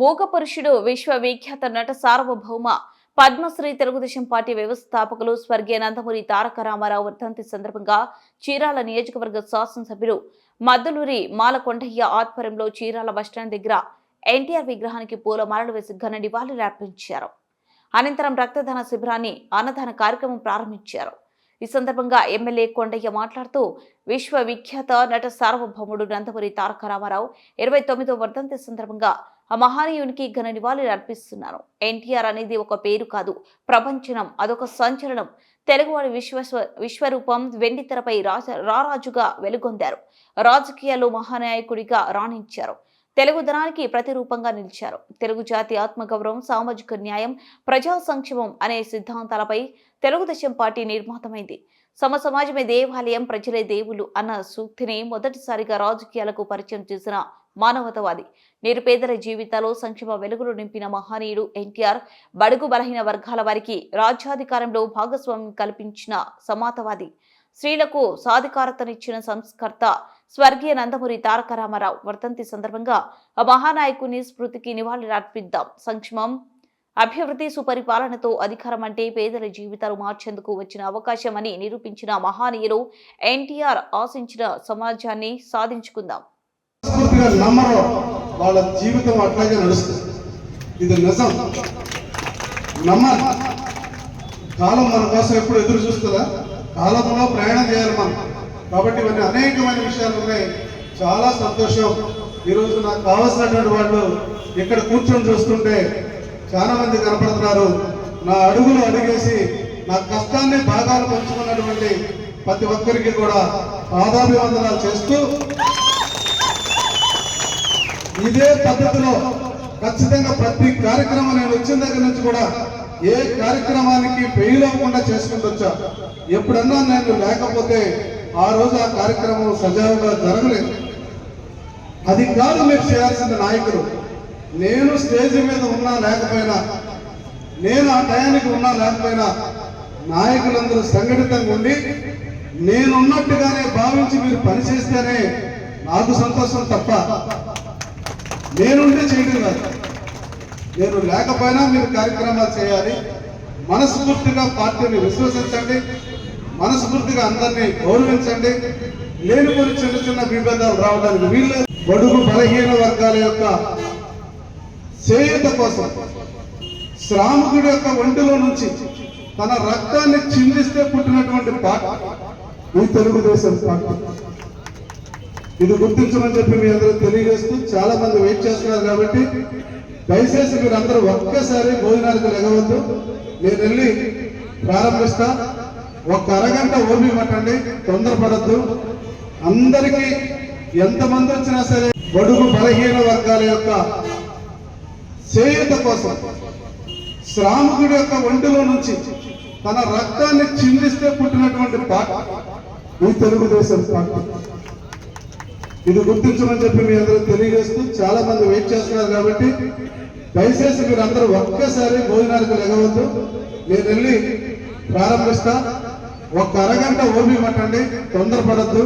మూగ పురుషుడు విశ్వవిఖ్యాత నట సార్వభౌమ పద్మశ్రీ తెలుగుదేశం పార్టీ వ్యవస్థాపకులు స్వర్గీయ నందమూరి తారక రామారావు వర్ధంతి సందర్భంగా చీరాల నియోజకవర్గ శాసనసభ్యులు మద్దులూరి మాలకొండయ్య ఆధ్వర్యంలో చీరాల బస్టాండ్ దగ్గర ఎన్టీఆర్ విగ్రహానికి పూలమాలలు వేసి ఘన నివాళులు అర్పించారు. అనంతరం రక్తదాన శిబిరాన్ని అన్నదాన కార్యక్రమం ప్రారంభించారు. ఈ సందర్భంగా ఎమ్మెల్యే కొండయ్య మాట్లాడుతూ విశ్వవిఖ్యాత నట సార్వభౌముడు నందమూరి తారక రామారావు ఇరవై తొమ్మిదో వర్ధంతి సందర్భంగా ఆ మహానీయునికి ఘన నివాళులు అర్పిస్తున్నారు. ఎన్టీఆర్ అనేది ఒక పేరు కాదు ప్రపంచనం అదొక సంచలనం. తెలుగువాడి విశ్వ విశ్వరూపం వెండితెరపై రాజ రారాజుగా వెలుగొందారు. రాజకీయాల్లో మహానాయకుడిగా రాణించారు. తెలుగు ధనానికి ప్రతిరూపంగా నిలిచారు. తెలుగు జాతి ఆత్మగౌరవం సామాజిక న్యాయం ప్రజా సంక్షేమం అనే సిద్ధాంతాలపై తెలుగుదేశం పార్టీ నిర్మాతమైంది. సమ సమాజమే దేవాలయం ప్రజలే దేవులు అన్న సూక్తిని మొదటిసారిగా రాజకీయాలకు పరిచయం చేసిన మానవతవాది. నిరుపేదల జీవితాల్లో సంక్షేమ వెలుగులు నింపిన మహనీయుడు ఎన్టీఆర్ బడుగు బలహీన వర్గాల వారికి రాజ్యాధికారంలో భాగస్వామ్యం కల్పించిన సమాతవాది. స్త్రీలకు సాధికారతనిచ్చిన సంస్కర్త స్వర్గీయ నందమూరి తారక రామారావు. వర్ధంతి సందర్భంగా ఆ మహానాయకుని స్మృతికి నివాళులర్పిద్దాం సంక్షేమం అభివృద్ధి సుపరిపాలనతో అధికారం అంటే పేదల జీవితాలు మార్చేందుకు వచ్చిన అవకాశమని నిరూపించిన మహానీయులు ఎన్టీఆర్ ఆశించిన సమాజాన్ని సాధించుకుందాం. మనస్ఫూర్తిగా నమ్మరు. వాళ్ళ జీవితం అట్లాగే నడుస్తుంది. ఇది నిజం. నమ్మాలి కాలం మన కోసం ఎప్పుడు ఎదురు చూస్తుందా? కాలంలో ప్రయాణం చేయాలి మనం. కాబట్టి ఇవన్నీ అనేకమైన విషయాలు ఉన్నాయి. చాలా సంతోషం. ఈరోజు నాకు కావాల్సినటువంటి వాళ్ళు ఇక్కడ కూర్చొని చూస్తుంటే చాలా మంది కనపడుతున్నారు. నా అడుగులు అడిగేసి నా కష్టాన్ని భాగాలు పంచుకున్నటువంటి ప్రతి ఒక్కరికి కూడా పాదాభివందనాలు చేస్తూ ఇదే పద్ధతిలో ఖచ్చితంగా ప్రతి కార్యక్రమం నేను వచ్చిన దగ్గర నుంచి కూడా ఏ కార్యక్రమానికి ఫెయిల్ అవ్వకుండా చేసుకుంటూ వచ్చా. ఎప్పుడన్నా నేను లేకపోతే ఆ రోజు ఆ కార్యక్రమం సజావుగా జరగలేదు. అది కాదు మీరు చేయాల్సిన నాయకులు. నేను స్టేజ్ మీద ఉన్నా లేకపోయినా నేను ఆ టయానికి ఉన్నా లేకపోయినా నాయకులందరూ సంఘటితంగా ఉండి నేనున్నట్టుగానే భావించి మీరు పనిచేస్తేనే నాకు సంతోషం తప్ప నేనుంటే చేయడం కాదు. నేను లేకపోయినా మీరు కార్యక్రమాలు చేయాలి. మనస్ఫూర్తిగా పార్టీని విశ్వసించండి. మనస్ఫూర్తిగా అందరినీ గౌరవించండి. లేని కొన్ని చిన్న చిన్న విభేదాలు రావడానికి వీళ్ళు బడుగు బలహీన వర్గాల యొక్క చేయూత కోసం శ్రామికుడి యొక్క ఒంటిలో నుంచి తన రక్తాన్ని చిందిస్తే పుట్టినటువంటి పార్టీ ఈ తెలుగుదేశం పార్టీ. ఇది గుర్తించమని చెప్పి మీ అందరూ తెలియజేస్తూ చాలా మంది వెయిట్ చేస్తున్నారు కాబట్టి దయచేసి మీరు అందరూ ఒక్కసారి భోజనానికి లెగవద్దు నేను వెళ్ళి ప్రారంభిస్తా. ఒక్క అరగంట ఓపి పట్టండి తొందరపడద్దు. అందరికీ ఎంతమంది వచ్చినా సరే బడుగు బలహీన వర్గాల యొక్క చేయూత కోసం శ్రామికుడి యొక్క ఒంటిలో నుంచి తన రక్తాన్ని చిందిస్తే పుట్టినటువంటి పాట ఈ తెలుగుదేశం పార్టీ. ఇది గుర్తించమని చెప్పి మీ అందరూ తెలియజేస్తూ చాలా మంది వెయిట్ చేస్తున్నారు కాబట్టి దయచేసి మీరు అందరూ ఒక్కసారి భోజనానికి లెగవద్దు నేను వెళ్ళి ప్రారంభిస్తా. ఒక్క అరగంట ఓపి పట్టండి తొందరపడద్దు.